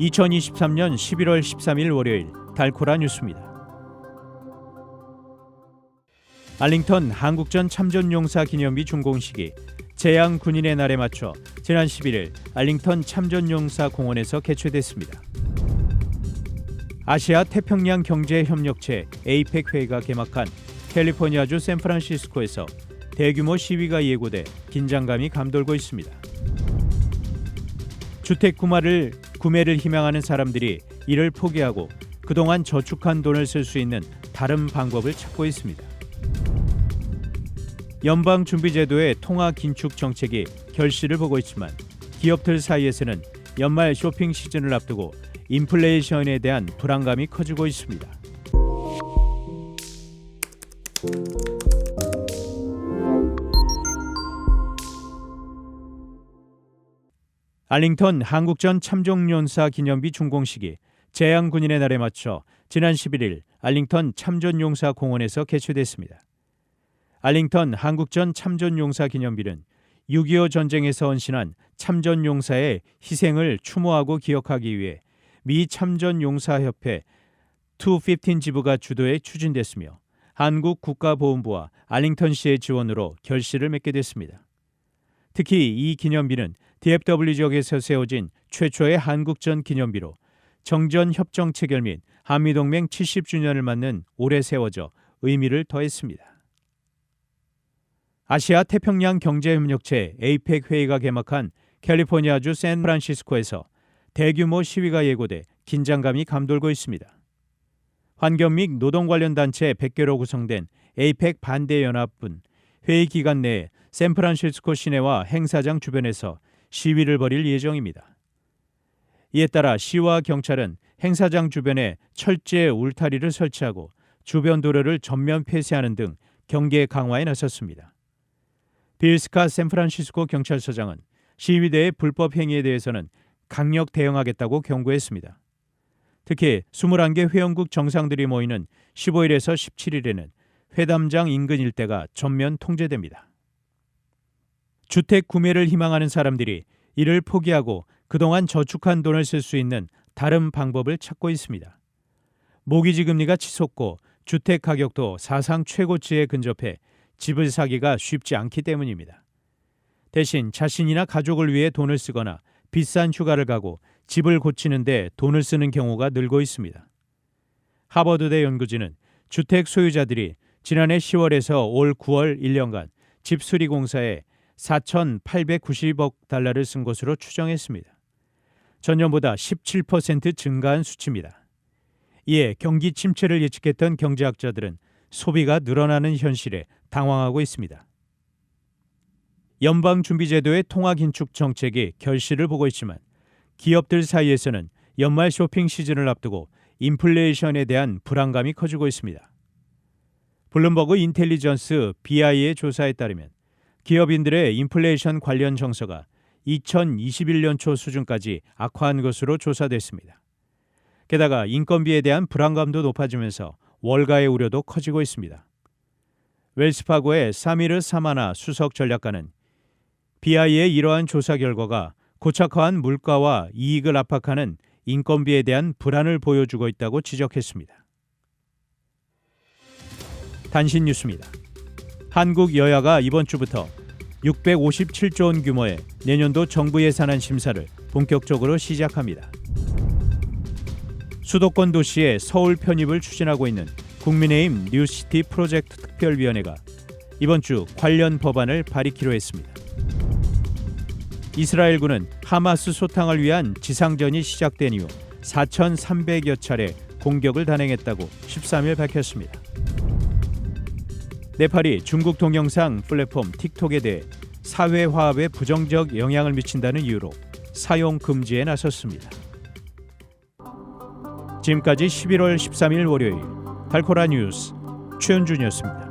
2023년 11월 13일 월요일 달코라 뉴스입니다. 알링턴 한국전 참전용사 기념비 준공식이 재양 군인의 날에 맞춰 지난 11일 알링턴 참전용사 공원에서 개최됐습니다. 아시아 태평양 경제 협력체 에이펙 회의가 개막한 캘리포니아주 샌프란시스코에서 대규모 시위가 예고돼 긴장감이 감돌고 있습니다. 주택 구매를 구매를 희망하는 사람들이 이를 포기하고 그동안 저축한 돈을 쓸 수 있는 다른 방법을 찾고 있습니다. 연방준비제도의 통화 긴축 정책이 결실을 보고 있지만 기업들 사이에서는 연말 쇼핑 시즌을 앞두고 인플레이션에 대한 불안감이 커지고 있습니다. 알링턴 한국전 참전용사 기념비 준공식이 재양 군인의 날에 맞춰 지난 11일 알링턴 참전용사 공원에서 개최됐습니다. 알링턴 한국전 참전용사 기념비는 6.25 전쟁에서 헌신한 참전용사의 희생을 추모하고 기억하기 위해 미 참전용사협회 215 지부가 주도해 추진됐으며 한국 국가보훈부와 알링턴시의 지원으로 결실을 맺게 됐습니다. 특히 이 기념비는 DFW 지역에서 세워진 최초의 한국전 기념비로 정전 협정 체결 및 한미동맹 70주년을 맞는 올해 세워져 의미를 더했습니다. 아시아 태평양 경제협력체 에이펙 회의가 개막한 캘리포니아주 샌프란시스코에서 대규모 시위가 예고돼 긴장감이 감돌고 있습니다. 환경 및 노동 관련 단체 100개로 구성된 에이펙 반대 연합은 회의 기간 내에 샌프란시스코 시내와 행사장 주변에서 시위를 벌일 예정입니다. 이에 따라 시와 경찰은 행사장 주변에 철제 울타리를 설치하고 주변 도로를 전면 폐쇄하는 등 경계 강화에 나섰습니다. 빌스카 샌프란시스코 경찰서장은 시위대의 불법 행위에 대해서는 강력 대응하겠다고 경고했습니다. 특히 21개 회원국 정상들이 모이는 15일에서 17일에는 회담장 인근 일대가 전면 통제됩니다. 주택 구매를 희망하는 사람들이 이를 포기하고 그동안 저축한 돈을 쓸 수 있는 다른 방법을 찾고 있습니다. 모기지 금리가 치솟고 주택 가격도 사상 최고치에 근접해 집을 사기가 쉽지 않기 때문입니다. 대신 자신이나 가족을 위해 돈을 쓰거나 비싼 휴가를 가고 집을 고치는데 돈을 쓰는 경우가 늘고 있습니다. 하버드대 연구진은 주택 소유자들이 지난해 10월에서 올 9월 1년간 집 수리 공사에 4,890억 달러를 쓴 것으로 추정했습니다. 전년보다 17% 증가한 수치입니다. 이에 경기 침체를 예측했던 경제학자들은 소비가 늘어나는 현실에 당황하고 있습니다. 연방준비제도의 통화 긴축 정책이 결실을 보고 있지만 기업들 사이에서는 연말 쇼핑 시즌을 앞두고 인플레이션에 대한 불안감이 커지고 있습니다. 블룸버그 인텔리전스 BI의 조사에 따르면 기업인들의 인플레이션 관련 정서가 2021년 초 수준까지 악화한 것으로 조사됐습니다. 게다가 인건비에 대한 불안감도 높아지면서 월가의 우려도 커지고 있습니다. 웰스파고의 사미르 사마나 수석 전략가는 BI의 이러한 조사 결과가 고착화한 물가와 이익을 압박하는 인건비에 대한 불안을 보여주고 있다고 지적했습니다. 단신 뉴스입니다. 한국 여야가 이번 주부터 657조 원 규모의 내년도 정부 예산안 심사를 본격적으로 시작합니다. 수도권 도시의 서울 편입을 추진하고 있는 국민의힘 뉴시티 프로젝트 특별위원회가 이번 주 관련 법안을 발의키로 했습니다. 이스라엘군은 하마스 소탕을 위한 지상전이 시작된 이후 4,300여 차례 공격을 단행했다고 13일 밝혔습니다. 네팔이 중국 동영상 플랫폼 틱톡에 대해 사회 화합에 부정적 영향을 미친다는 이유로 사용 금지에 나섰습니다. 지금까지 11월 13일 월요일 달코라 뉴스 최현준이었습니다.